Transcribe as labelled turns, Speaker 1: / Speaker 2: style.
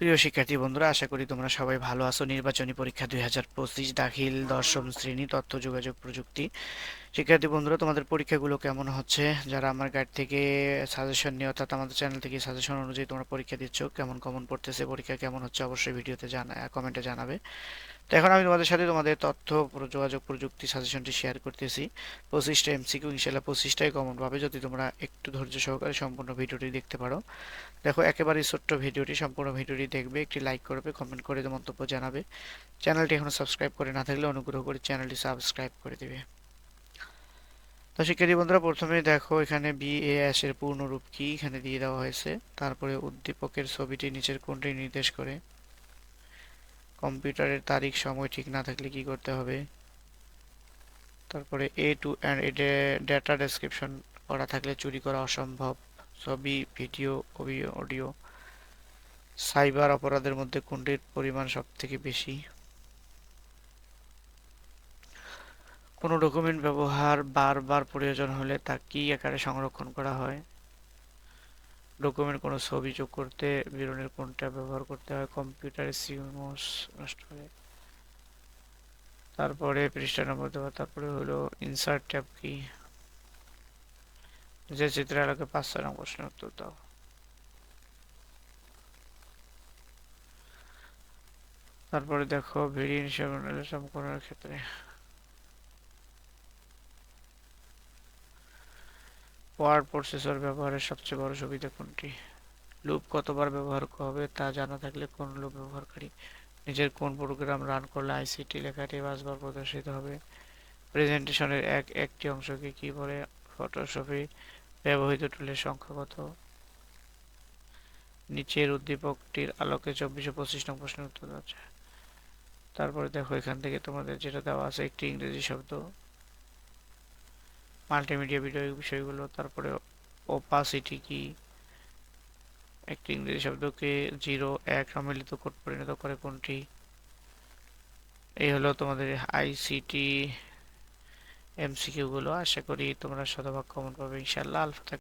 Speaker 1: প্রিয় শিক্ষার্থী বন্ধুরা, আশা করি তোমরা সবাই ভালো আছো। নির্বাচনী পরীক্ষা দুই হাজার পঁচিশ দাখিল দশম শ্রেণি তথ্য, যোগাযোগ, প্রযুক্তি। শিক্ষার্থী বন্ধুরা, তোমাদের পরীক্ষাগুলো কেমন হচ্ছে? যারা আমার গাইড থেকে সাজেশন নিয়ে, অর্থাৎ আমাদের চ্যানেল থেকে সাজেশন অনুযায়ী তোমরা পরীক্ষা দিচ্ছ, কেমন কমন পড়তেছে, পরীক্ষা কেমন হচ্ছে, অবশ্যই ভিডিওতে জানা কমেন্টে জানাবে। তো এখন আমি তোমাদের সাথে তোমাদের তথ্য যোগাযোগ, প্রযুক্তি সাজেশনটি শেয়ার করতেছি। পঁচিশটা এমসিকিউ ইনশাল্লাহ পঁচিশটাই কমন পাবে যদি তোমরা একটু ধৈর্য সহকারে সম্পূর্ণ ভিডিওটি দেখতে পারো। দেখো একেবারে ছোট্ট ভিডিওটি, সম্পূর্ণ ভিডিওটি দেখবে, একটি লাইক করবে কমেন্ট করে মন্তব্য জানাবে। চ্যানেলটি এখনও সাবস্ক্রাইব করে না থাকলে অনুগ্রহ করে চ্যানেলটি সাবস্ক্রাইব করে দেবে। তো শিক্ষার্থী বন্ধুরা, প্রথমে দেখো এখানে বিএএস এর পূর্ণ রূপ কি এখানে দিয়ে দেওয়া হয়েছে। তারপরে উদ্দীপকের ছবিটি নিচের কোনটি নির্দেশ করে। কম্পিউটারের তারিখ, সময় ঠিক না থাকলে কি করতে হবে? তারপরে A two and A data description করা থাকলে চুরি করা অসম্ভব। ছবি, ভিডিও অডিও। সাইবার অপরাধের মধ্যে কোনটির পরিমাণ সব থেকে বেশি। কোনো ডকুমেন্ট ব্যবহার বারবার প্রয়োজন হলে তা কি আকারে সংরক্ষণ করা হয়? ডকুমেন্ট কোনো ছবি যোগ করতে বিবরণের কোনটা ব্যবহার করতে হয় কম্পিউটারে সিমোস নষ্ট হলে তারপরে পৃষ্ঠা নম্বর দেওয়া, তারপরে হলো ইনসার্ট ট্যাব কি যে চিত্র আলোকে পাঁচশো নম্বর প্রশ্নের উত্তর দাও। তারপরে দেখো ভেরিয়েন্ট করার ক্ষেত্রে। ওয়ার্ড প্রসেসর ব্যবহারের সবচেয়ে বড় সুবিধা কোনটি? লুপ কতবার ব্যবহার হবে তা জানা থাকলে কোন লুপ ব্যবহারকারী নিজের কোন প্রোগ্রাম রান করলে আইসিটি লেখাটি বারবার প্রদর্শিত হবে? প্রেজেন্টেশনের এক, একটি অংশকে কি বলে? ফটোশপে ব্যবহৃত টুলের সংখ্যা কত? নিচের উদ্দীপকটির আলোকে চব্বিশ পঁচিশ নং প্রশ্নের উত্তর আছে। তারপরে দেখো এখান থেকে তোমাদের যেটা দেওয়া আছে, একটি ইংরেজি শব্দ। মাল্টিমিডিয়া ভিডিও বিষয়গুলো, তারপরে ওপাসিটি কি? একটি ইংরেজি শব্দকে জিরো এক সম্মিলিত কোড পরিণত করে কোনটি? এই হলো তোমাদের আইসিটি এমসিকিউ গুলো। আশা করি তোমরা শতভাগ কমন পাবে ইনশাল্লাহ আলফা